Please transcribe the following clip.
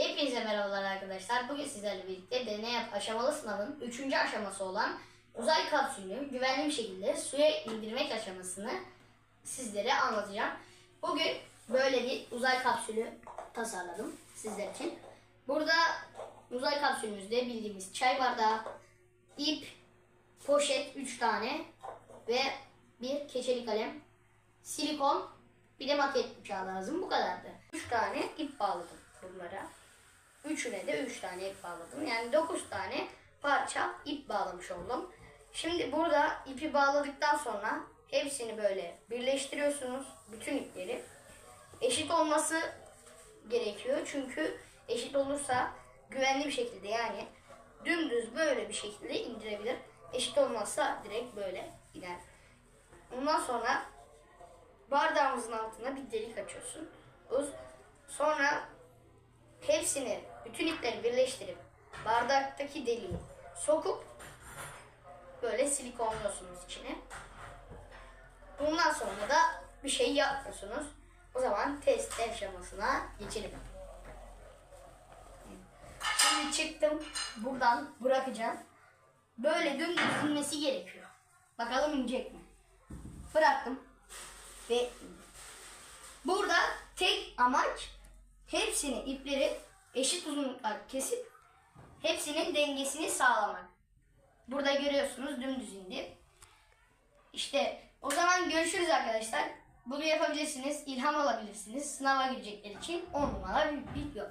Hepinize merhabalar arkadaşlar. Bugün sizlerle birlikte deney yap aşamalı sınavın 3. aşaması olan uzay kapsülünü güvenli bir şekilde suya indirmek aşamasını sizlere anlatacağım. Bugün böyle bir uzay kapsülü tasarladım sizler için. Burada uzay kapsülümüzde bildiğimiz çay bardağı, ip, poşet 3 tane ve bir keçeli kalem, silikon, bir de maket bıçağı lazım. Bu kadardı. 3 tane ip bağladım bunlara. Üçüne de 3 tane ip bağladım. Yani 9 tane parça ip bağlamış oldum. Şimdi burada ipi bağladıktan sonra hepsini böyle birleştiriyorsunuz. Bütün ipleri. Eşit olması gerekiyor. Çünkü eşit olursa güvenli bir şekilde yani dümdüz böyle bir şekilde indirebilir. Eşit olmazsa direkt böyle iner. Ondan sonra bardağımızın altına bir delik açıyorsun. Sonra hepsini, bütün ipleri birleştirip bardaktaki deliği sokup böyle silikonluyorsunuz içine. Bundan sonra da bir şey yapmıyorsunuz. O zaman test aşamasına geçelim. Şimdi çıktım. Buradan bırakacağım. Böyle dümdüz inmesi gerekiyor. Bakalım inecek mi? Bıraktım. Ve. Burada tek amaç hepsini ipleri eşit uzunluklar kesip hepsinin dengesini sağlamak. Burada görüyorsunuz dümdüz indi. İşte o zaman görüşürüz arkadaşlar. Bunu yapabilirsiniz, ilham alabilirsiniz. Sınava girecekler için 10 numara bir video.